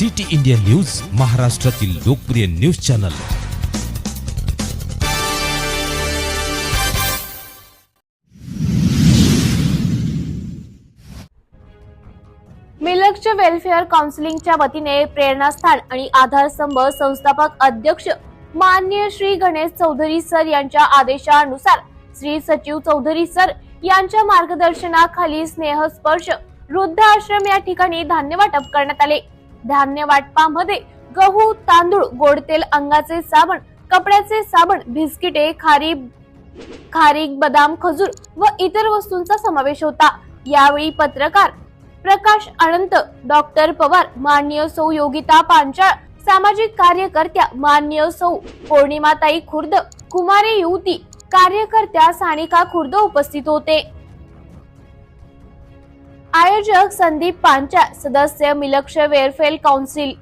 City India news महाराष्ट्रातील लोकप्रिय news channel. मिलक्ष वेलफेअर काउन्सिलिंगच्या वतीने प्रेरणास्थान आणि आधारस्तंभ संस्थापक अध्यक्ष मान्य श्री गणेश चौधरी सर यांच्या आदेशानुसार श्री सचिव चौधरी सर यांच्या मार्गदर्शनाखाली स्नेहस्पर्श वृद्ध आश्रम या ठिकाणी धान्य वाटप करण्यात आले. धान्य वाटपामध्ये गहू तांदूळ गोड तेल अंगाचे साबण कपड्याचे साबण बिस्किटे खारी खारीक बदाम खजूर व इतर वस्तूंचा समावेश होता. यावेळी पत्रकार प्रकाश अनंत डॉक्टर पवार मान्य सौ योगिता पांचाळ सामाजिक कार्यकर्त्या मान्य सौ पौर्णिमाताई खुर्द कुमारी युवती कार्यकर्त्या सानिका खुर्द उपस्थित होते. आयोजक संदीप पांचा सदस्य मिलक्ष वेरफेल काउन्सिल